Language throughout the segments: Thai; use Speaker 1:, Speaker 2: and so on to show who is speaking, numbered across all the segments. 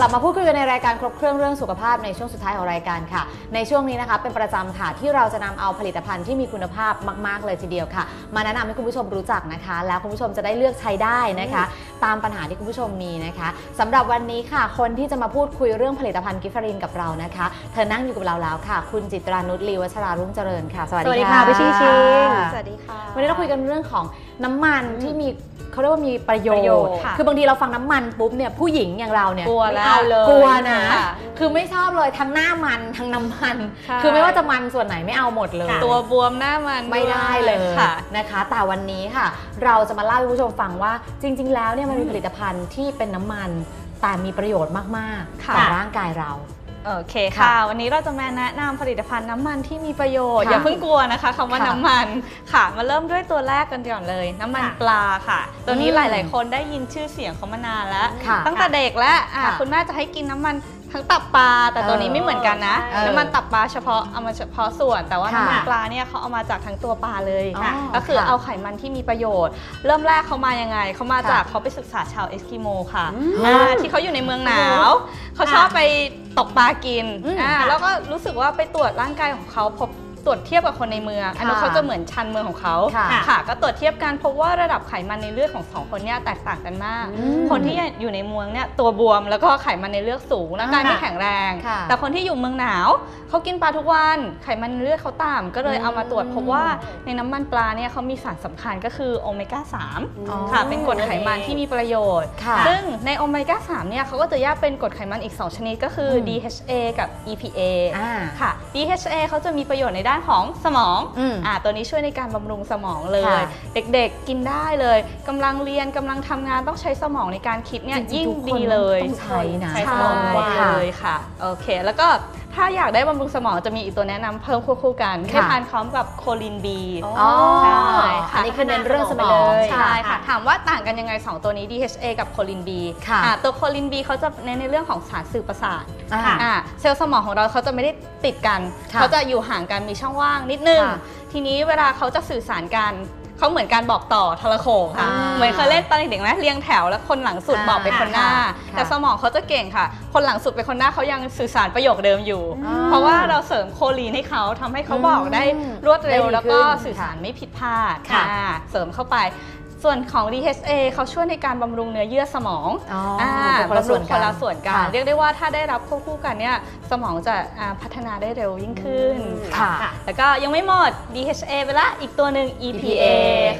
Speaker 1: กลับมาพูดคุยกันในรายการครบเครื่องเรื่องสุขภาพในช่วงสุดท้ายของรายการค่ะ ในช่วงนี้นะคะเป็นประจำค่ะที่เราจะนำเอาผลิตภัณฑ์ที่มีคุณภาพมากๆเลยทีเดียวค่ะ มาแนะนำให้คุณผู้ชมรู้จักนะคะ แล้วคุณผู้ชมจะได้เลือกใช้ได้นะคะ ตามปัญหาที่คุณผู้ชมมีนะคะสำหรับวันนี้ค่ะ คนที่จะมาพูดคุยเรื่องผลิตภัณฑ์กิฟฟรินกับเรานะคะ เธอนั่งอยู่กับเราแล้วค่ะ คุณจิตรานุชลีวัชรารุ่งเจริญค่ะ สวัส
Speaker 2: สวัส
Speaker 1: ดี
Speaker 2: ดี
Speaker 1: ค่ะ
Speaker 2: ค่ะพี่ชิงชิง
Speaker 1: ค่ะ
Speaker 2: สวัสดีค่ะ
Speaker 1: วันนี้เราคุยกันเรื่องของ น้ำมันที่มีเขาเรียกว่ามีประโย
Speaker 2: ประโย
Speaker 1: ช
Speaker 2: ชน์
Speaker 1: น์
Speaker 2: ค่ะ
Speaker 1: คือบางทีเราฟังน้ำมันปุ๊บเนี่ยผู้หญิงอย่างเราเนี่ย
Speaker 2: กลัวแล้ว
Speaker 1: ไม่เอาเลย
Speaker 2: ก
Speaker 1: ก
Speaker 2: ลั
Speaker 1: ลั
Speaker 2: ว
Speaker 1: ว
Speaker 2: นะ
Speaker 1: นะคือไม่ชอบเลยทั้งหน้ามันทั้งน้ำมัน
Speaker 2: ใช่
Speaker 1: คือไม่ว่าจะมันส่วนไหนไม่เอาหมดเลย
Speaker 2: ตัวบวมหน้ามัน
Speaker 1: ไม่ได้เลย
Speaker 2: ค่ะ
Speaker 1: นะคะ แต่วันนี้ค่ะ เราจะมาเล่าให้คุณผู้ชมฟังว่าจริง ๆ แล้วเนี่ยมันมีผลิตภัณฑ์ที่เป็นน้ำมัน แต่มีประโยชน์มากๆ
Speaker 2: ค่ะ
Speaker 1: ต่อร่างกายเรา
Speaker 2: โอเค
Speaker 1: ค่ะ
Speaker 2: ค่ะ วันนี้เราจะมาแนะนำผลิตภัณฑ์น้ำมันที่มีประโยชน์
Speaker 1: ค่ะ
Speaker 2: อย่าเพิ่งกลัวนะคะคำว่า
Speaker 1: ค่ะ
Speaker 2: น้ำมันค่ะ มาเริ่มด้วยตัวแรกกันก่อนเลย น้ำมัน
Speaker 1: ค่ะ
Speaker 2: ปลาค่ะ ตัวนี้
Speaker 1: อืม
Speaker 2: หลาย ๆ คนได้ยินชื่อเสียงเขามานานแล้ว
Speaker 1: ค่ะ
Speaker 2: ตั้งแต่เด็กแล้วอะ
Speaker 1: ค่ะ
Speaker 2: คุณแม่จะให้กินน้ำมัน ทั้งตับปลาแต่ตัวนี้
Speaker 1: เออ
Speaker 2: ไม่เหมือนกันนะ
Speaker 1: เออ
Speaker 2: น้ำมันตับปลาเฉพาะเอามาเฉพาะส่วน แต่ว่า
Speaker 1: ค่ะ
Speaker 2: น้ำมันปลาเนี่ยเขาเอามาจากทั้งตัวปลาเลย
Speaker 1: อ๋อ
Speaker 2: ก็คือ
Speaker 1: ค่ะ
Speaker 2: เอาไขมันที่มีประโยชน์ เริ่มแรกเขามายังไงเขามา
Speaker 1: ค่ะ
Speaker 2: จากเขาไปศึกษาชาวเอสกิโมค่ะ
Speaker 1: อืม
Speaker 2: อ่าที่เขาอยู่ในเมืองหนาวเขาชอบไปตกปลากิน
Speaker 1: อืม
Speaker 2: อ่า
Speaker 1: ค่ะ
Speaker 2: แล้วก็รู้สึกว่าไปตรวจร่างกายของเขาพบ ตรวจเทียบกับคนในเมือง อันนั้น
Speaker 1: ค่ะ
Speaker 2: เขาจะเหมือนชันเมืองของเขา
Speaker 1: ค่ะ
Speaker 2: ค่ะ ก็ตรวจเทียบกันพบว่าระดับไขมันในเลือดของสองคนเนี้แตกต่างกันมาก
Speaker 1: อืม
Speaker 2: คนที่อยู่ในเมืองเนี่ยตัวบวมแล้วก็ไขมันในเลือดสูงร่างกาย
Speaker 1: อ่า
Speaker 2: ไม่แข็งแรง
Speaker 1: ค่ะ
Speaker 2: แต่คนที่อยู่เมืองหนาวเขากินปลาทุกวันไขมันในเลือดเขาต่ำก็เลย
Speaker 1: อืม
Speaker 2: เอามาตรวจพบว่าในน้ำมันปลาเนี่ยเขามีสารสำคัญก็คือโอเมก้า
Speaker 1: อ๋อ
Speaker 2: 3ค่ะเป็นกรดไขมันที่มีประโยชน์
Speaker 1: ค่ะ
Speaker 2: ซึ่งในโอเมก้า3เนี่ยเขาก็จะแยกเป็นกรดไขมันอีก 2 ชนิดก็คืออ
Speaker 1: ม
Speaker 2: DHA กับ EPA
Speaker 1: อ่า
Speaker 2: ค่ะ DHA เขาจะมีประโยชน์ในด้านของสมอง
Speaker 1: อืม
Speaker 2: อ่าตัวนี้ช่วยในการบำรุงสมองเลย
Speaker 1: ค่ะ
Speaker 2: เด็กๆกินได้เลยกำลังเรียนกำลังทำงานต้องใช้สมองในการคิดเนี่ย
Speaker 1: จริ
Speaker 2: ยิ่
Speaker 1: ง
Speaker 2: ง
Speaker 1: ๆทุกคน
Speaker 2: ดีเลย
Speaker 1: ต้องใช้นะ
Speaker 2: ใช่
Speaker 1: สมองว่า
Speaker 2: เลยค่ะโอเค แล้วก็ ถ้าอยากได้บำรุงสมองจะมีอีกตัวแนะนำเพิ่มควบคู่กัน
Speaker 1: ค่ะ
Speaker 2: ให้ทานพร้อมกับโคลินบี
Speaker 1: อ๋อ
Speaker 2: ใช่ค่ะ
Speaker 1: อันนี้คือเน้นเรื่องสมอง
Speaker 2: ใช่ค่ะ ถามว่าต่างกันยังไง 2 ตัวนี้ DHA กับโคลินบี
Speaker 1: ค่ะ
Speaker 2: ตัวโคลินบีเขาจะเน้นในเรื่องของสารสื่อประสาท
Speaker 1: อ่า
Speaker 2: อ่าเซลล์สมองของเราเขาจะไม่ได้ติดกัน
Speaker 1: ค่ะ
Speaker 2: เขาจะอยู่ห่างกันมีช่องว่างนิดนึง
Speaker 1: ค่ะ
Speaker 2: ทีนี้เวลาเขาจะสื่อสารกัน เขาเหมือนการบอกต่อทรโขงค่ะ
Speaker 1: อ่า
Speaker 2: เหมือนเคยเล่นตอนเด็กๆไหมเรียงแถวแล้วคนหลังสุด
Speaker 1: อ่า
Speaker 2: บอกไปคนหน้า
Speaker 1: ค่ะ
Speaker 2: แต่สมองเขาจะเก่งค่ะ คนหลังสุดไปคนหน้าเขายังสื่อสารประโยคเดิมอยู่
Speaker 1: อ๋อ
Speaker 2: เพราะว่าเราเสริมโคลีนให้เขาทำให้เขาบอกได้
Speaker 1: อืม
Speaker 2: รวดเร็ว
Speaker 1: ได้ดี
Speaker 2: แล้วก็
Speaker 1: ขึ้น
Speaker 2: สื่อสารไม่ผิดพลาด
Speaker 1: ค่ะ
Speaker 2: อ่าเสริมเข้าไป ส่วนของ DHA เขาช่วยในการบำรุงเนื้อเยื่อสมอง
Speaker 1: อ๋ออ่าเป็นคนละส่วนกัน
Speaker 2: บำรุงคนละส่วนกัน
Speaker 1: ค่ะ
Speaker 2: เรียกได้ว่าถ้าได้รับควบคู่กันเนี่ยสมองจะอ่าพัฒนาได้เร็วยิ่งขึ้น
Speaker 1: ค่ะ
Speaker 2: แล้วก็ยังไม่หมด DHA ไปละอีกตัวหนึ่ง EPA
Speaker 1: EPA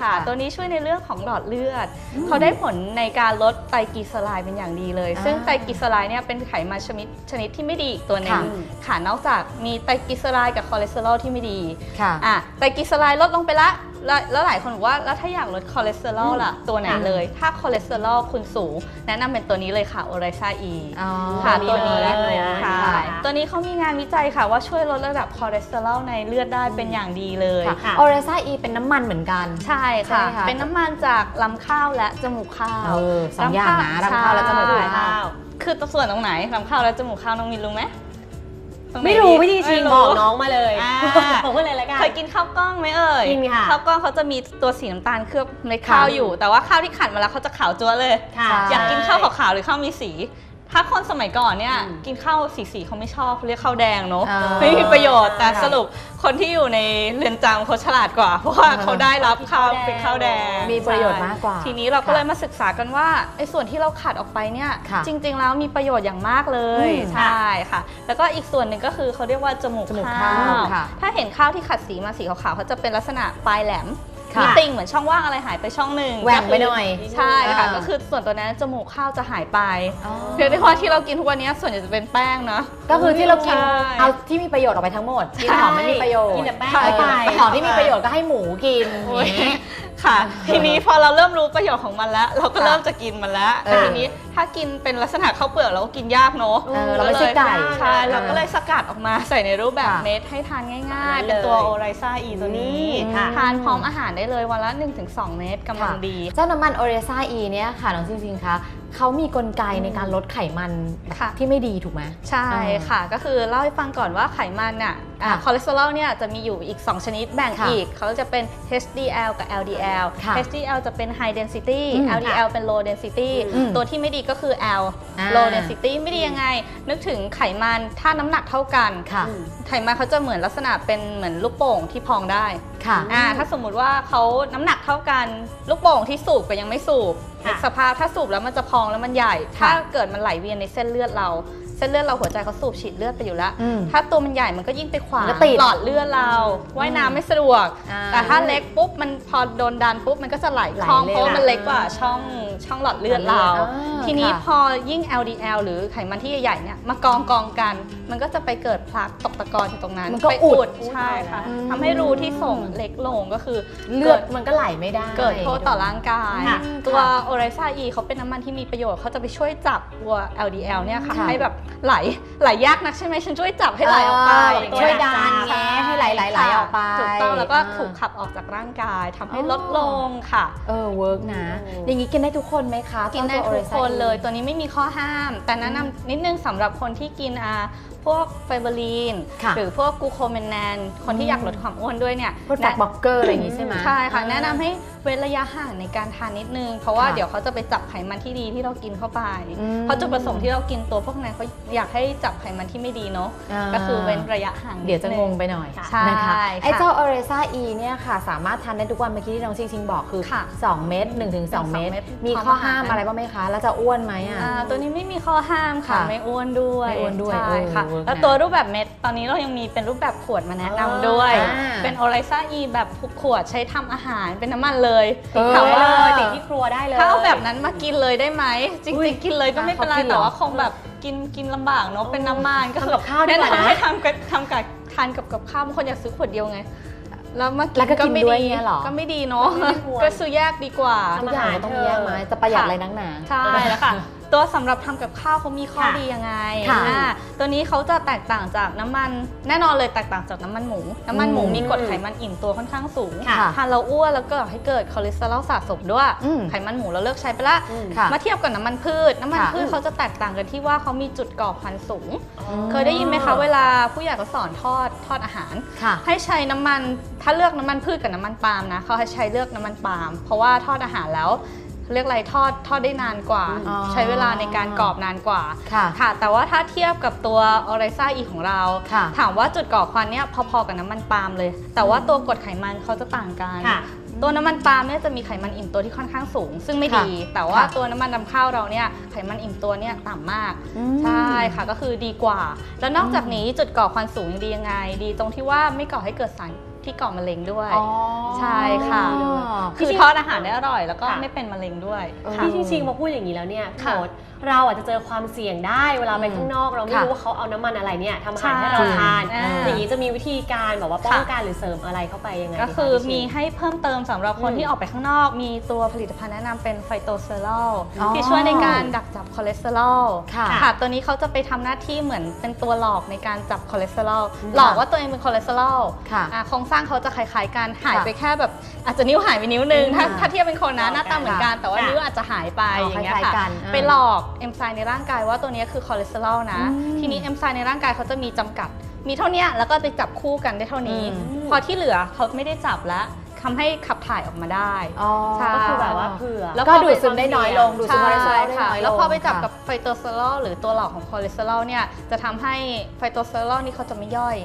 Speaker 2: ค่ะ
Speaker 1: ค่ะ
Speaker 2: ตัวนี้ช่วยในเรื่องของหลอดเลือด เขาได้ผลในการลดไตรกลีเซอไรด์เป็นอย่างดีเลย
Speaker 1: อ่า
Speaker 2: ซึ่งไตรกลีเซอไรด์เนี่ยเป็นไขมันชนิดชนิดที่ไม่ดีอีกตัวหนึง
Speaker 1: ค่ะ
Speaker 2: ค่ะนอกจากมีไตรกลีเซอไรด์กับคอเลสเตอรอลที่ไม่ดี
Speaker 1: ค่ะ
Speaker 2: อะไตรกลีเซอไรด์ลดลงไปละ แล้วแล้วหลายคนบอกว่าแล้วถ้าอยากลดคอเลสเตอรอลล่ะ ตัวไหน
Speaker 1: ค่ะ
Speaker 2: เลย ถ้าคอเลสเตอรอลคุณสูง แนะนำเป็นตัวนี้เลยค่ะโอไรซาอี
Speaker 1: อ๋อ
Speaker 2: ค่ะ
Speaker 3: ตั
Speaker 2: ตัว
Speaker 3: วนี้
Speaker 2: นี้
Speaker 3: เลยนะ
Speaker 2: ค่ะ
Speaker 3: ค่ะ
Speaker 2: ตัวนี้เขามีงานวิจัยค่ะว่าช่วยลดระดับคอเลสเตอรอลในเลือดได้เป็นอย่างดีเลย
Speaker 1: ค่ะ
Speaker 3: ค่ะ
Speaker 1: ออเรซ่าอีเป็นน้ำมันเหมือนกัน
Speaker 2: ใช่
Speaker 1: ใช่
Speaker 2: ค่ะ
Speaker 1: ไหมคะ
Speaker 2: เป็นน้ำมันจากลำข้าวและจมูกข้าว
Speaker 1: เออสองอย่างนะรำข้าวและจมูก
Speaker 2: ใช่
Speaker 1: ข้าว
Speaker 2: คือตัวส่วนตรงไหนลำข้าวและจมูกข้าวน้องมินรู้ไหม ตงไหน
Speaker 3: ไม่รู้
Speaker 2: ดี
Speaker 3: พี่ทีชิง
Speaker 2: ไม่
Speaker 3: บอกน้องมาเลย
Speaker 2: อ่า
Speaker 3: บอกเพื่อนเลยละกัน
Speaker 2: เคยกินข้าวกล้องไหมเอ่ย
Speaker 3: กินค่ะ
Speaker 2: ข้าวกล้องเขาจะมีตัวสีน้ำตาลเคลือบเม็ดข้าว
Speaker 1: ค่ะ
Speaker 2: อยู่ แต่ว่าข้าวที่ขัดมาแล้วเขาจะขาวจั๊วเลย
Speaker 3: ค่ะ
Speaker 2: อยากกินข้าวขาวๆหรือข้าวมีสี ถ้าคนสมัยก่อนเนี่ย
Speaker 3: อืม
Speaker 2: กินข้าวสีสีๆเขาไม่ชอบเขาเรียกข้าวแดงเนาะ
Speaker 1: อ่า
Speaker 2: ไม่มีประโยชน์แต่
Speaker 1: ค่ะ
Speaker 2: สรุปคนที่อยู่ในเรือนจำเขาฉลาดกว่า เพราะว่าเขาได้รับข้าวเป็นข้าวแดง
Speaker 1: มีประโยชน์มากกว่า
Speaker 2: ทีนี้เราก็
Speaker 1: ค่ะ
Speaker 2: เลยมาศึกษากันว่าไอ้ส่วนที่เราขัดออกไปเนี่ย
Speaker 1: ค่ะ
Speaker 2: จริง ๆ แล้วมีประโยชน์อย่างมากเลย
Speaker 1: อืม
Speaker 2: ใช่ค่ะ แล้วก็อีกส่วนหนึ่งก็คือเขาเรียกว่าจมูก
Speaker 1: จมูก
Speaker 2: ข้า
Speaker 1: ข้าววค่ะ
Speaker 2: ถ้าเห็นข้าวที่ขัดสีมาสีขาวๆเขาจะเป็นลักษณะปลายแหลม
Speaker 1: ค่ะ
Speaker 2: มีติ่งเหมือนช่องว่างอะไรหายไปช่องหนึ่ง
Speaker 1: แหว่งไปหน่อย
Speaker 2: ใช่ค่ะ
Speaker 1: อ่า
Speaker 2: ก็คือส่วนตัวนั้นจมูกข้าวจะหายไป
Speaker 1: อ๋อ
Speaker 2: เรียกได้ว่าที่เรากินทุกวันนี้ส่วนใหญ่จะเป็นแป้งเนาะ
Speaker 1: ก็คือที่เรากิน
Speaker 2: ใช่
Speaker 1: เอาที่มีประโยชน์ออกไปทั้งหมดกินของไม่มีประโยชน์
Speaker 3: กินแต่แป้ง
Speaker 1: ใช่
Speaker 3: เข้าไป
Speaker 1: ของที่มีประโยชน์ก็ให้หมูกิน
Speaker 2: โอ้ย ค่ะ ทีนี้พอเราเริ่มรู้ประโยชน์ของมันแล้ว เราก็
Speaker 1: ค่ะ
Speaker 2: เริ่มจะกินมันแล้ว
Speaker 1: เออ
Speaker 2: แต่ทีนี้ถ้ากินเป็นลักษณะข้าวเปลือกเราก็กินยากเนอะ
Speaker 1: เออเราไม่ใช่ไก่
Speaker 2: ใช่เราก็เลยสกัดออกมาใส่ในรูปแบบ
Speaker 1: ค่ะ
Speaker 2: เม็ดให้ทานง่ายๆ
Speaker 3: เลย
Speaker 2: เป็นตัวโอไรซ่าอีตัวนี้
Speaker 1: อืมค่ะ
Speaker 2: ทานพร้อมอาหารได้เลยวันละ 1-2 เม็ดกำลังดี
Speaker 1: เจ้าน้ำมันโอเรซ่าอีเนี่ยค่ะน้องจริงๆคะเขามีกลไกในการลดไขมัน
Speaker 2: ค่ะ
Speaker 1: ที่ไม่ดีถูกไหม
Speaker 2: ใช่ค่ะ ก็คือเล่าให้ฟังก่อนว่าไขมันน่ะอะ
Speaker 1: ค่ะ
Speaker 2: คอเลสเตอรอลเนี่ยจะมีอยู่อีก 2 ชนิดแบ่ง
Speaker 1: ค่ะ
Speaker 2: อีก เขาจะเป็น HDL กับ LDL
Speaker 1: ค่ะ
Speaker 2: HDL จะเป็น high density
Speaker 1: อืม
Speaker 2: LDL เป็น low density
Speaker 1: อืม
Speaker 2: ตัวที่ไม่ดีก็คือ L
Speaker 1: อ่า
Speaker 2: low density ไม่ดียังไง นึกถึงไขมันถ้าน้ำหนักเท่ากัน
Speaker 1: ค่ะ
Speaker 2: ไขมันเขาจะเหมือนลักษณะเป็นเหมือนลูกโป่งที่พองได้
Speaker 1: ค่ะ
Speaker 2: อ่าถ้าสมมุติว่าเขาน้ำหนักเท่ากัน ลูกโป่งที่สูบกับยังไม่สูบ
Speaker 3: ค่ะ
Speaker 2: สภาพถ้าสูบแล้วมันจะพองแล้วมันใหญ่
Speaker 1: ค่ะ
Speaker 2: ถ้าเกิดมันไหลเวียนในเส้นเลือดเรา เส้นเลือดเราหัวใจเขาสูบฉีดเลือดไปอยู่แล้ว
Speaker 1: อืม
Speaker 2: ถ้าตัวมันใหญ่มันก็ยิ่งไปขวาง
Speaker 1: มันก็ติด
Speaker 2: หลอดเลือดเราว่ายน้ำไม่สะดวก
Speaker 1: อ่า
Speaker 2: แต่ถ้าเล็กปุ๊บมันพอโดนดันปุ๊บมันก็จะไหล
Speaker 1: ไหล
Speaker 2: คล่อง
Speaker 1: เร็ว
Speaker 2: เพราะว่ามันเล็กกว่าช่องช่องหลอดเลือดเรา
Speaker 1: อ่า
Speaker 2: ทีนี้
Speaker 1: ค่ะ
Speaker 2: พอยิ่ง LDL หรือไขมันที่ใหญ่ๆเนี่ยมากองกองกัน มันก็จะไปเกิดพลักตกตะกอนอยู่ตรงนั้น
Speaker 1: มันก็
Speaker 2: ไป
Speaker 1: อุด
Speaker 2: ใช่ค่ะ
Speaker 1: อืม
Speaker 2: ทำให้รูที่ส่งเล็กลงก็คือ
Speaker 1: เลือดมันก็ไหลไม่ได้
Speaker 2: เกิดโทษต่อร่างกาย
Speaker 1: ค่ะ
Speaker 2: ตัว
Speaker 1: ค่ะ
Speaker 2: โอไรซาอีเขาเป็นน้ำมันที่มีประโยชน์เขาจะไปช่วยจับตัว LDL เนี่ยค่ะ
Speaker 1: ค่ะ
Speaker 2: ให้แบบไหลไหลยากนักใช่ไหมฉันช่วยจับให้ไหลออกไป
Speaker 1: เออ
Speaker 2: อย่างเงี้
Speaker 1: ช่วยดัน
Speaker 2: ใช่
Speaker 1: แงะให้ไหลไหลไหลออกไป
Speaker 2: ถูกต้องแล้วก็
Speaker 1: อ่า
Speaker 2: ถูกขับออกจากร่างกายทำให้
Speaker 1: อ๋อ
Speaker 2: ลดลงค่ะ
Speaker 1: เออเวิร์กนะ
Speaker 3: โอ้
Speaker 1: อย่างนี้กินได้ทุกคนไหมคะ
Speaker 2: กินได้
Speaker 1: จ้า
Speaker 2: ทุกคน
Speaker 1: Oreza
Speaker 2: เลยตัวนี้ไม่มีข้อห้าม แต่แนะนำนิดนึงสำหรับคนที่กินอ่า พวกไฟเบอรีน
Speaker 1: ค่ะ
Speaker 2: หรือพวกกลูโคเมนแนน คนที่อยากลดความอ้วนด้วยเนี่ย
Speaker 1: พวกแฟตบล็อกเกอร์อะไรอย่างนี้ใช่ไหม
Speaker 2: ใช่ค่ะ
Speaker 1: อ่า
Speaker 2: แนะนำให้เว้นระยะห่างในการทานนิดนึง เพราะว่า
Speaker 1: ค่ะ
Speaker 2: เดี๋ยวเขาจะไปจับไขมันที่ดีที่เรากินเข้าไป
Speaker 1: อืม
Speaker 2: เพราะจุดประสงค์ที่เรากินตัวพวกนั้นเขาอยากให้จับไขมันที่ไม่ดีเนาะ
Speaker 1: อ่า
Speaker 2: ก็คือเว้นระยะห่าง
Speaker 1: เดี๋ยวจะงงไป
Speaker 2: นิดนึ
Speaker 1: หน่อย
Speaker 2: ใช่
Speaker 1: นะคะ
Speaker 2: ค่ะ
Speaker 1: ไอ้เจ้า o r e z a E เนี่ยค่ะ สามารถทานได้ทุกวันเมื่อกี้ที่น้องชิงชิงบอกคือ
Speaker 2: ค่ะ
Speaker 1: 2 เม็ด1ถึง2
Speaker 2: สอง
Speaker 1: เม็ด
Speaker 2: เม็ด
Speaker 1: มี
Speaker 2: พร้อม
Speaker 1: ข้อห้าม
Speaker 2: อาหาร
Speaker 1: อะไรบ้างไหมคะ แล้วจะอ้วนไหมอะ
Speaker 2: อ่าตัวนี้ไม่มีข้อห้ามค่ะ
Speaker 1: ค่ะ
Speaker 2: ไม่อ้วนด้วย
Speaker 1: ไม่อ้วนด้วย
Speaker 2: ใช่ค่ะ
Speaker 1: เออ
Speaker 2: แล้ว
Speaker 1: นะ
Speaker 2: ตัวรูปแบบเม็ดตอนนี้เรายังมีเป็นรูปแบบขวดมาแนะนำด้วย
Speaker 1: อ่า
Speaker 2: เป็นโอไรซ่าอีแบบขวดใช้ทำอาหารเป็นน้ำมันเลย
Speaker 1: เออ
Speaker 2: ถาม
Speaker 3: ได้
Speaker 2: ว่า
Speaker 3: เลยติดที่ครัวได้เลย
Speaker 2: ถ้าเอาแบบนั้นมากินเลยได้ไหมจ
Speaker 3: อุ๊
Speaker 2: ริ
Speaker 3: ย
Speaker 2: งๆ กินเลยก็ไม่เป็นไร
Speaker 1: เขากินเหรอ
Speaker 2: แต่ว่าคงแบบกินกินลำบากเนาะเป็นน้ำมันก็
Speaker 3: ทำกับข้าวดี
Speaker 2: แนะ
Speaker 3: กว่านะ
Speaker 2: นำให้ทำกับทำกับทานกับกับข้าวบางคนอยากซื้อขวดเดียวไง แล้วมา
Speaker 1: แล้วก็กิน
Speaker 2: ไม่
Speaker 1: ด้วย
Speaker 2: ดี
Speaker 1: เนี่ยเหรอ
Speaker 2: ก็ไม่ดีเนาะ
Speaker 3: ไม่ควร
Speaker 2: ก็ซื้อแยกดีกว่า
Speaker 3: ทำ
Speaker 1: ทุกอย่างมันต้องแยกไหมจะประหยัดอะไรนักหนา
Speaker 2: ใช่แล้วค่ะ ตัวสำหรับทำกับข้าวเขามีข้อ
Speaker 3: ค่ะ
Speaker 2: ดียังไง
Speaker 1: ค่ะ
Speaker 2: อ่าตัวนี้เขาจะแตกต่างจากน้ำมัน แน่นอนเลยแตกต่างจากน้ำมันหมู น้ำมันหมู
Speaker 1: อืม
Speaker 2: มีกรดไขมันอิ่มตัวค่อนข้างสูง
Speaker 1: ค่ะ
Speaker 2: ทานเราอ้วนแล้วก็ให้เกิดคอเลสเตอรอลสะสมด้วย
Speaker 1: อืม
Speaker 2: ไขมันหมูเราเลิกใช้ไปละ
Speaker 3: อืม
Speaker 1: ค่ะ
Speaker 2: มาเทียบกับน้ำมันพืช น้ำมัน
Speaker 1: ค่ะ
Speaker 2: พืชเขาจะแตกต่างกันที่ว่าเขามีจุดก่อควันสูง
Speaker 3: อ๋อ
Speaker 2: เคยได้ยินไหมคะเวลาผู้ใหญ่เขาสอนทอดทอดอาหาร
Speaker 1: ค่ะ
Speaker 2: ให้ใช้น้ำมันถ้าเลือกน้ำมันพืชกับน้ำมันปาล์มนะเขาให้ใช้เลือกน้ำมันปาล์มเพราะว่าทอดอาหารแล้ว เรียกอะไรทอดทอดได้นานกว่า
Speaker 1: อ๋อ
Speaker 2: ใช้เวลาในการกรอบนานกว่า
Speaker 1: ค่ะ
Speaker 2: ค่ะแต่ว่าถ้าเทียบกับตัวออไรซ่าอีของเรา
Speaker 1: ค่ะ
Speaker 2: ถามว่าจุดก่อควันเนี่ยพอๆกับน้ำมันปาล์มเลย แต่ว่าตัวกรดไขมันเขาจะต่างกัน
Speaker 3: ค่ะ
Speaker 2: ตัวน้ำมันปาล์มเนี่ยจะมีไขมันอิ่มตัวที่ค่อนข้างสูง ซึ่งไม่
Speaker 1: ค่ะ
Speaker 2: ดีแต่ว่า
Speaker 1: ค่ะ
Speaker 2: ตัวน้ำมันนำเข้าเราเนี่ยไขมันอิ่มตัวเนี่ยต่ำมาก
Speaker 1: อืม
Speaker 2: ใช่ค่ะก็คือดีกว่า แล้วนอกจากนี้จุดก่อควันสูงยังดียังไง ดีตรงที่ว่าไม่ก่อให้เกิดสาร ที่ก่อมะเร็งด้วย
Speaker 1: อ๋อ
Speaker 2: ใช่ค่ะ
Speaker 3: พี่
Speaker 2: คือ
Speaker 3: ชิง
Speaker 2: ทอดอาหารได้อร่อย แล้วก็
Speaker 3: ค่ะ
Speaker 2: ไม่เป็นมะเร็งด้วย
Speaker 1: เออ
Speaker 2: ค่ะ
Speaker 3: พี่ชิงชิงมาพูดอย่างนี้แล้วเนี่ยพี่
Speaker 2: ค่ะ
Speaker 3: โอ๊ตเราอาจจะเจอความเสี่ยงได้เวลาไป
Speaker 1: อืม
Speaker 3: ข้างนอกเราไม่
Speaker 1: ค่ะ
Speaker 3: รู้ว่าเขาเอาน้ำมันอะไรเนี่ยทำอาหาร
Speaker 2: ใช่
Speaker 3: ให้เราทาน
Speaker 2: อ่า
Speaker 3: อย่างนี้จะมีวิธีการแบบว่าป้องกันหรือเสริมอะไรเข้าไปยังไง
Speaker 2: ก็คือ
Speaker 3: ดีะพี่ชิง
Speaker 2: มีให้เพิ่มเติมสำหรับคน
Speaker 3: อืม
Speaker 2: ที่ออกไปข้างนอก มีตัวผลิตภัณฑ์แนะนำเป็นไฟโตเซอรอล
Speaker 1: อ๋อ
Speaker 2: ที่ช่วยในการดักจับคอเลสเตอรอล
Speaker 1: ค่ะ
Speaker 2: ค่ะตัวนี้เขาจะไปทำหน้าที่เหมือนเป็นตัวหลอกในการจับคอเลสเตอรอล
Speaker 1: อืม
Speaker 2: หลอกว่าตัวเองเป็นคอเลสเตอรอล
Speaker 1: ค่ะ
Speaker 2: อ่าโครงสร้างเขาจะคล้ายๆกันหาย
Speaker 1: ค่ะ
Speaker 2: ไปแค่แบบอาจจะนิ้วหายไปนิ้วนึงถ้า
Speaker 1: อ่า
Speaker 2: ถ้าเทียบเป็นคนนะหน้าตาเหมือนกันแต่ว่า
Speaker 3: ค่ะ
Speaker 2: นิ้วอาจจะหายไป
Speaker 1: อ๋อ
Speaker 2: อย่างเงี้ย
Speaker 1: คล้าย
Speaker 2: ค่ะ
Speaker 1: ๆกันอ่า
Speaker 2: ไปหลอกเอนไซม์ในร่างกายว่าตัวเนี้ยคือคอเลสเตอรอลนะ
Speaker 1: อืม
Speaker 2: ทีนี้เอนไซม์ในร่างกายเขาจะมีจำกัด มีเท่าเนี้ยแล้วก็ไปจับคู่กันได้เท่านี้
Speaker 1: อืม
Speaker 2: พอที่เหลือเขาไม่ได้จับแล้วทำให้ขับถ่ายออกมาได้
Speaker 1: อ๋อ
Speaker 2: ใช่
Speaker 3: ก็คือแบบว่าเผื่อ
Speaker 2: แล้ว
Speaker 1: ก็ดูดซึมได้น้อยลงดูดซึมคอเลสเตอรอลได้
Speaker 2: ค่ะ
Speaker 1: น้อยลง
Speaker 2: แล้วพอไปจับ
Speaker 1: ค่ะ
Speaker 2: กับไฟโตสเตอรอลหรือตัวหลอกของคอเลสเตอรอลเนี่ยจะทำให้ไฟโตสเตอรอลนี่เขาจะไม่ย่อย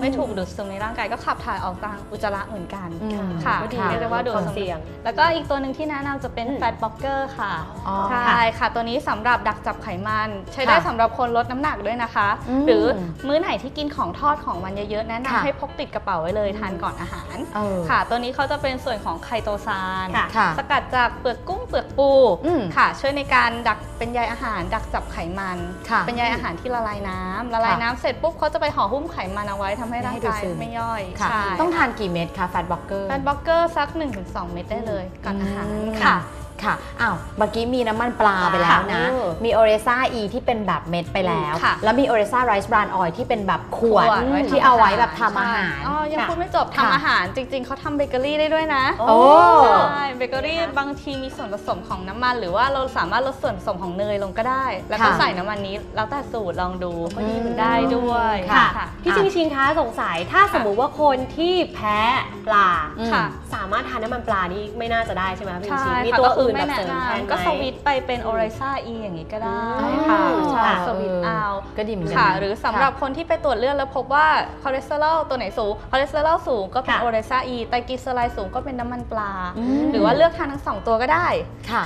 Speaker 2: ไม่ถูกดูดซึมในร่างกายก็ขับถ่ายออกทางอุจจาระเหมือนกัน
Speaker 1: อืม
Speaker 2: ค่ะ
Speaker 3: ก็ดี
Speaker 2: เรียกได้ว่าดูด
Speaker 3: ความ
Speaker 2: ซึม
Speaker 3: เสี่ยง
Speaker 2: แล้วก็อีกตัวหนึ่งที่แนะนำจะเป็น
Speaker 3: อืม
Speaker 2: แฟตบล็อกเกอร์ค่ะ
Speaker 1: อ๋อ
Speaker 2: ใช่ค่ะ ตัวนี้สำหรับดักจับไขมัน ใช้ได้
Speaker 1: ค่ะ
Speaker 2: สำหรับคนลดน้ำหนักด้วยนะคะ
Speaker 1: อืม
Speaker 2: หรือมื้อไหนที่กินของทอดของมันเยอะๆแนะ
Speaker 1: ค่ะ
Speaker 2: นำให้พกติดกระเป๋าไว้เลยทานก่อนอาหาร
Speaker 1: เออ
Speaker 2: ค่ะ ตัวนี้เขาจะเป็นส่วนของไคโตซาน
Speaker 3: ค่ะ
Speaker 1: ค่ะ
Speaker 2: สกัดจากเปลือกกุ้งเปลือกปู
Speaker 1: อืม
Speaker 2: ค่ะ ช่วยในการดักเป็นใยอาหาร ดักจับไขมัน
Speaker 1: ค่ะ
Speaker 2: เป็นใยอาหารที่ละลายน้ำละลาย
Speaker 1: ค่ะ
Speaker 2: น้ำเสร็จปุ๊บเขาจะไปห่อหุ้มไขมันเอาไว้ทำให้
Speaker 1: ไม่
Speaker 2: ร่าง
Speaker 1: ให้ดูด
Speaker 2: กาย
Speaker 1: ซึม
Speaker 2: ไม่ย่อย
Speaker 1: ค่ะ
Speaker 2: ใช่
Speaker 1: ต้องทานกี่เม็ดคะแฟตบล็อกเกอร์
Speaker 2: แฟตบล็อกเกอร์สัก 1-2 เม็ดได้เลยก่อนอาหาร
Speaker 1: อืม
Speaker 2: ค่ะ
Speaker 1: ค่ะ อ้าว เมื่อกี้มีน้ำมันปลาไปแล้วนะ
Speaker 3: ค่ะ
Speaker 1: มีโอเรซ่าอีที่เป็นแบบเม็ดไปแล้ว
Speaker 2: ค่ะ
Speaker 1: แล้วมีโอเรซ่าไรซ์บรานออยที่เป็นแบบขวด
Speaker 2: ขวดไว้
Speaker 1: ที่
Speaker 2: ทำ
Speaker 1: เอาไว้
Speaker 2: อาหาร
Speaker 1: แบบทำอาหาร
Speaker 2: อ๋อ ยัง
Speaker 3: ค่ะ
Speaker 2: พูดไม่จบ
Speaker 1: ค่ะ
Speaker 2: ทำอาหารจริง ๆ เขาทำเบเกอรี่ได้ด้วยนะ
Speaker 1: โอ้
Speaker 2: ใช่เบเกอรี่บางทีมีส่วนผสมของน้ำมัน หรือว่าเราสามารถลดส่วนผสมของเนยลงก็ได้ แล้วก็
Speaker 1: ค่ะ
Speaker 2: ใส่น้ำมันนี้ แล้วแต่สูตรลองดู
Speaker 1: ก็ดีเหมือนกัน
Speaker 2: ได้ด้วย
Speaker 1: ค่ะ
Speaker 2: ค่ะ
Speaker 3: พี่ชิงชิงคะสงสัยถ้าสมมุติว่าคนที่แพ้ปลา
Speaker 1: อืม
Speaker 2: ค่ะ
Speaker 3: สามารถทานน้ำมันปลานี้ไม่น่าจะได้ใช่ไหมพี่
Speaker 2: ใช่
Speaker 3: ชิงมี
Speaker 2: ค่ะ
Speaker 3: ตัว
Speaker 2: ก็คื
Speaker 3: อื่น
Speaker 2: ไม่
Speaker 3: แบบ
Speaker 2: แนะ
Speaker 3: เสริมแทน
Speaker 2: นำ
Speaker 3: ไหม
Speaker 2: ก็สวิตช์ไปเป็นโอเรซ่าอีอย่างนี้ก็ได้
Speaker 3: อืม
Speaker 2: ค่ะ
Speaker 3: ค่ะ
Speaker 2: ใช่สวิตช์เอา
Speaker 1: ก็ดีเหมือนกัน
Speaker 2: ค่ะ
Speaker 1: นะ
Speaker 2: หรือสำหรับคนที่ไปตรวจเลือดแล้วพบว่าคอเลสเตอรอลตัวไหนสูงคอเลสเตอรอลสูงก็เป็น
Speaker 3: ค่ะ
Speaker 2: โอเรซ่าอีไตรกลีเซอไรด์สูงก็เป็นน้ำมันปลา
Speaker 1: อืม
Speaker 2: หรือว่าเลือกทานทั้งสองตัวก็ได้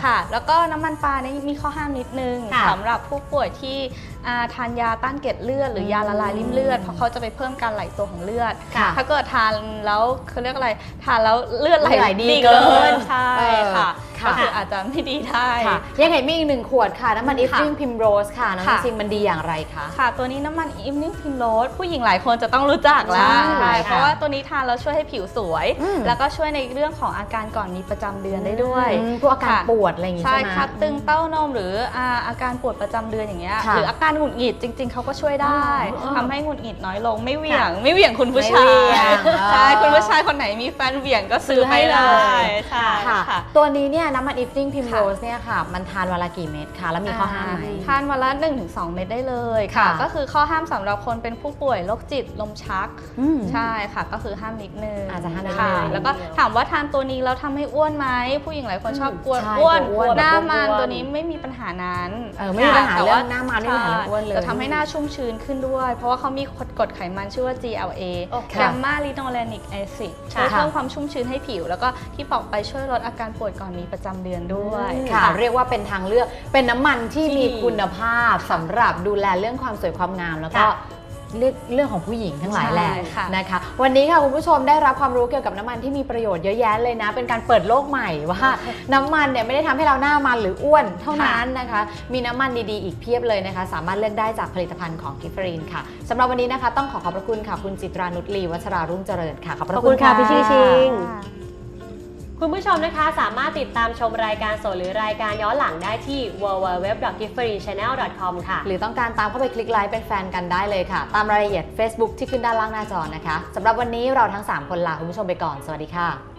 Speaker 1: ค่ะ
Speaker 2: แล้วก็น้ำมันปลาเนี่ยมีข้อห้ามนิดนึง
Speaker 3: ค่ะ
Speaker 2: สำหรับผู้ป่วยที่อ่าทานยาต้านเกล็ดเลือดหรือยาละลายริ่มเลือดเพราะเขาจะไปเพิ่มการไหลตัวของเลือด
Speaker 1: ค่ะ
Speaker 2: ถ้าเกิดทานแล้วเขาเรียกอะไรทานแล้วเลือดไหล
Speaker 1: ไหลดี
Speaker 2: ดี
Speaker 1: เกิ
Speaker 2: เกิ
Speaker 1: น
Speaker 2: นใช่
Speaker 1: เออ
Speaker 2: ค่ะ
Speaker 1: ค่ะ
Speaker 2: ก็คืออาจจะไม่ดีได้
Speaker 1: ค่ะยังเห็นมีอีกหนึ่งขวดค่ะ น้ำมันอิฟ
Speaker 2: ค่ะ
Speaker 1: ฟิ้งพิมโรสค่ะน้ำมัน
Speaker 2: ค่ะ
Speaker 1: จริงมันดีอย่างไรคะ
Speaker 2: ค่ะ ตัวนี้น้ำมันอิมนิ่งพิมโรสผู้หญิงหลายคนจะต้องรู้จักแล้ว
Speaker 1: ใช่
Speaker 2: เพราะว่าตัวนี้ทานแล้วช่วยให้ผิวสวย
Speaker 1: อืม
Speaker 2: แล้วก็ช่วยในเรื่องของอาการก่อนมีประจำเดือนได้ด้วย
Speaker 1: อืมพวกอาการ
Speaker 2: ค่ะ
Speaker 1: ปวดอะไรอย่างงี้
Speaker 2: ใช่
Speaker 1: ใช่ไหม
Speaker 2: ครับตึงเต้านมหรืออาอาการปวดประจำเดือนอย่างเงี้ย
Speaker 1: ค่ะ
Speaker 2: หรืออาการหงุดหงิดจริง ๆเขาก็ช่วยได้
Speaker 3: อ๋อ
Speaker 2: ทำให้หงุดหงิดน้อยลงไม่เหวี่ยง ไม่เหวี่ยงคุณผู้ชา
Speaker 1: ไม่
Speaker 2: ย
Speaker 1: เหวี่ยง
Speaker 2: ใช่
Speaker 1: อ๋อ
Speaker 2: คุณผู้ชายคนไหนมีแฟนเหวี่ยงก็ซื้อให้
Speaker 1: ซื้อให้
Speaker 2: ได้
Speaker 1: เลย
Speaker 2: ใช่
Speaker 1: ค่ะ
Speaker 2: ค่ะ
Speaker 1: ตัวนี้เนี่ยน้ำมันอิฟฟิ้งพิม
Speaker 2: ค่ะ
Speaker 1: โรสเนี่ยค่ะ มันทานวันละกี่เม็ดคะแล้วมีข้อห้ามไหม
Speaker 2: ทานวันละ 1-2 เม็ดได้เลยค่ะ
Speaker 1: ค่ะ
Speaker 2: ก็คือข้อห้ามสำหรับคนเป็นผู้ป่วยโรคจิตลมชัก
Speaker 1: อืม
Speaker 2: ใช่ค่ะ ก็คือห้ามนิดนึง
Speaker 1: อาจจะห้ามนิดนึง
Speaker 2: ค่ะแล้วก็ถามว่าทานตัวนี้แล้วทำให้อ้วนไหมผู้หญิงหลายคนชอบกลัว
Speaker 1: ใช่
Speaker 2: อ้วน
Speaker 1: กลัวอ้วน
Speaker 2: หน้ามัน
Speaker 3: แบบอ้วน
Speaker 2: ตัวนี้ไม่มีปัญหานั้น
Speaker 1: เออไม่มีปัญหา
Speaker 2: แต่
Speaker 1: เรื่
Speaker 2: ว่า
Speaker 1: องหน้ามันไม่มีปัญหาเรื่องอ้วนเลย
Speaker 2: จะทำให้หน้าชุ่มชื้นขึ้นด้วย เพราะว่าเขามีกรดไขมันชื่อว่า GLA
Speaker 3: โอเค
Speaker 2: แกมมาลิโนเลนิกแอซิดช่วย
Speaker 1: ค่ะ
Speaker 2: เพิ่มความชุ่มชื้นให้ผิว แล้วก็ที่บอกไปช่วยลดอาการปวดก่อนมีประจำเดือนด้วย
Speaker 1: ค่ะ เรียกว่าเป็นทางเลือกเป็นน้ำมันที่
Speaker 3: ที่
Speaker 1: มี
Speaker 3: ดี
Speaker 1: คุณภาพสำหรับดูแลเรื่องความสวยความงาม แล้วก็
Speaker 3: ค่ะ
Speaker 1: เรื่องเรื่องของผู้หญิงทั้งหลายแหละ
Speaker 2: ใช่ค่ะ
Speaker 1: นะคะ วันนี้ค่ะคุณผู้ชมได้รับความรู้เกี่ยวกับน้ำมันที่มีประโยชน์เยอะแยะเลยนะ เป็นการเปิดโลกใหม่ว่า น้ำมันเนี่ยไม่ได้ทำให้เราหน้ามันหรืออ้วนเท่านั้นนะคะ มีน้ำมันดีๆอีกเพียบเลยนะคะ สามารถเลือกได้จากผลิตภัณฑ์ของกิฟฟรีนค่ะสำหรับวันนี้นะคะ ต้องขอขอบพระคุณค่ะคุณจิตรานุชลีวัชรารุ่งเจริญค่ะขอบพระ
Speaker 3: ขอบ
Speaker 1: คุ
Speaker 3: คุณณค่ะพี่ชิงชิง
Speaker 2: ค่ะ
Speaker 3: คุณผู้ชมนะคะสามารถติดตามชมรายการสดหรือรายการย้อนหลังได้ที่ www.giftfreechannel.com ค่ะ
Speaker 1: หรือต้องการตามเข้าไปคลิกไลค์เป็นแฟนกันได้เลยค่ะ ตามรายละเอียด Facebook ที่ขึ้นด้านล่างหน้าจอนะคะสำหรับวันนี้เราทั้ง 3 คนลาคุณผู้ชมไปก่อน สวัสดีค่ะ